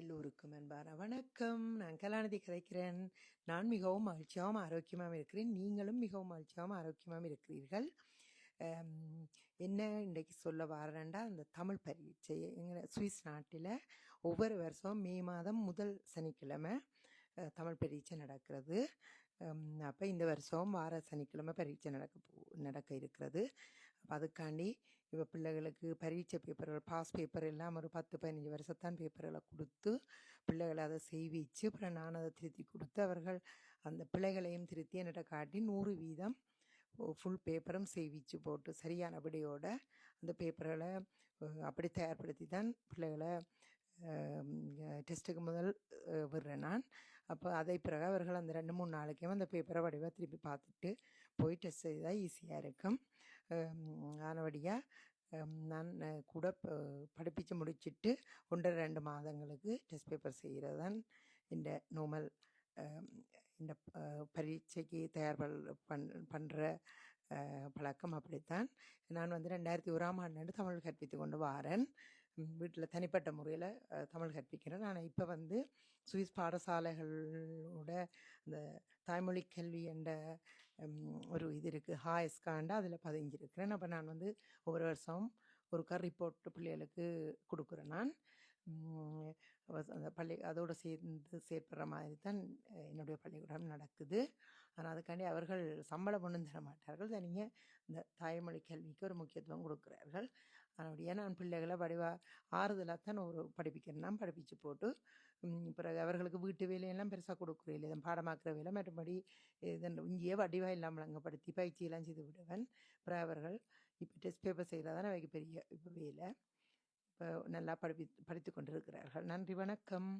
எல்லோருக்கும் அன்பான வணக்கம். நான் கலாநிதி கிடைக்கிறேன் நான் மிகவும் மகிழ்ச்சியாகவும் ஆரோக்கியமாகவும் இருக்கிறேன். நீங்களும் மிகவும் மகிழ்ச்சியாகவும் ஆரோக்கியமாகவும் இருக்கிறீர்கள். என்ன இன்றைக்கு சொல்ல வரேன்டா? அந்த தமிழ் பரீட்சை எங்கள் சுவிஸ் நாட்டில் ஒவ்வொரு வருஷம் மே மாதம் முதல் சனிக்கிழமை தமிழ் பரீட்சை நடக்கிறது. அப்போ இந்த வருஷம் வார சனிக்கிழமை பரீட்சை நடக்க போ நடக்க இருக்கிறது. அப்போ அதுக்காண்டி இப்போ பிள்ளைகளுக்கு பரீட்சை பேப்பர்கள் பாஸ் பேப்பர் எல்லாம் ஒரு பத்து பதினஞ்சு வருஷத்தான் பேப்பர்களை கொடுத்து பிள்ளைகளை அதை செய்விச்சு அப்புறம் நான் அதை திருத்தி கொடுத்து அவர்கள் அந்த பிள்ளைகளையும் திருத்தி என்னட்ட காட்டி நூறு வீதம் ஃபுல் பேப்பரும் செய்விச்சு போட்டு சரியான விடையோட அந்த பேப்பர்களை அப்படி தயார்படுத்தி தான் பிள்ளைகளை டெஸ்ட்டுக்கு முதல் விடுறேன் நான். அப்போ அதை பிறகு அவர்கள் அந்த ரெண்டு மூணு நாளைக்கும் அந்த பேப்பரை வடிவாக திருப்பி பார்த்துட்டு போய் டெஸ்ட் செய்தால் ஈஸியாக இருக்கும். ஆனபடியாக நான் கூட ப- படிப்பிச்சு முடிச்சிட்டு ஒன்றரை ரெண்டு மாதங்களுக்கு டெஸ்ட் பேப்பர் செய்கிறது தான் இந்த நோமல் இந்த பரீட்சைக்கு தயார் பண் பண்ணுற பழக்கம் அப்படித்தான். நான் வந்து ரெண்டாயிரத்தி ஓராம் ஆண்டு தமிழ் கற்பித்து கொண்டு வாரேன். வீட்டில் தனிப்பட்ட முறையில் தமிழ் கற்பிக்கிறேன். ஆனால் இப்போ வந்து சுவிஸ் பாடசாலைகளோட அந்த தாய்மொழி கல்வி என்ற ஒரு இது இருக்குது ஹாயஸ்காண்டா அதில் பதிஞ்சிருக்கிறேன் அப்போ நான் வந்து ஒவ்வொரு வருஷம் ஒரு கர் ரிப்போர்ட் பிள்ளைகளுக்கு கொடுக்குறேன் நான். அந்த பள்ளி அதோடு சேர்ந்து சேர்ப்படுற மாதிரி தான் என்னுடைய பள்ளிக்கூடம் நடக்குது. ஆனால் அதுக்காண்டி அவர்கள் சம்பளம் ஒன்றும் தர மாட்டார்கள். தனியாக இந்த தாய்மொழி கல்விக்கு ஒரு முக்கியத்துவம் கொடுக்குறார்கள். அதனுடைய நான் பிள்ளைகளை வடிவா ஆறுதலாக தான் ஒரு படிப்பிக்கிறேன்னா படிப்பிச்சு போட்டு பிறகு அவர்களுக்கு வீட்டு வேலையெல்லாம் பெருசாக கொடுக்குற இல்லை இதன் பாடமாக்குற வேலை மற்றபடி இதன் இங்கேயே வடிவாக இல்லாமல் அங்கப்படுத்தி பயிற்சியெல்லாம் செய்து விடுவேன். பிறகு அவர்கள் இப்போ டெஸ்ட் பேப்பர் செய்கிறதான அவைக்கு பெரிய இப்போ வேலை. இப்போ நல்லா படிப்பி படித்து கொண்டிருக்கிறார்கள். நன்றி வணக்கம்.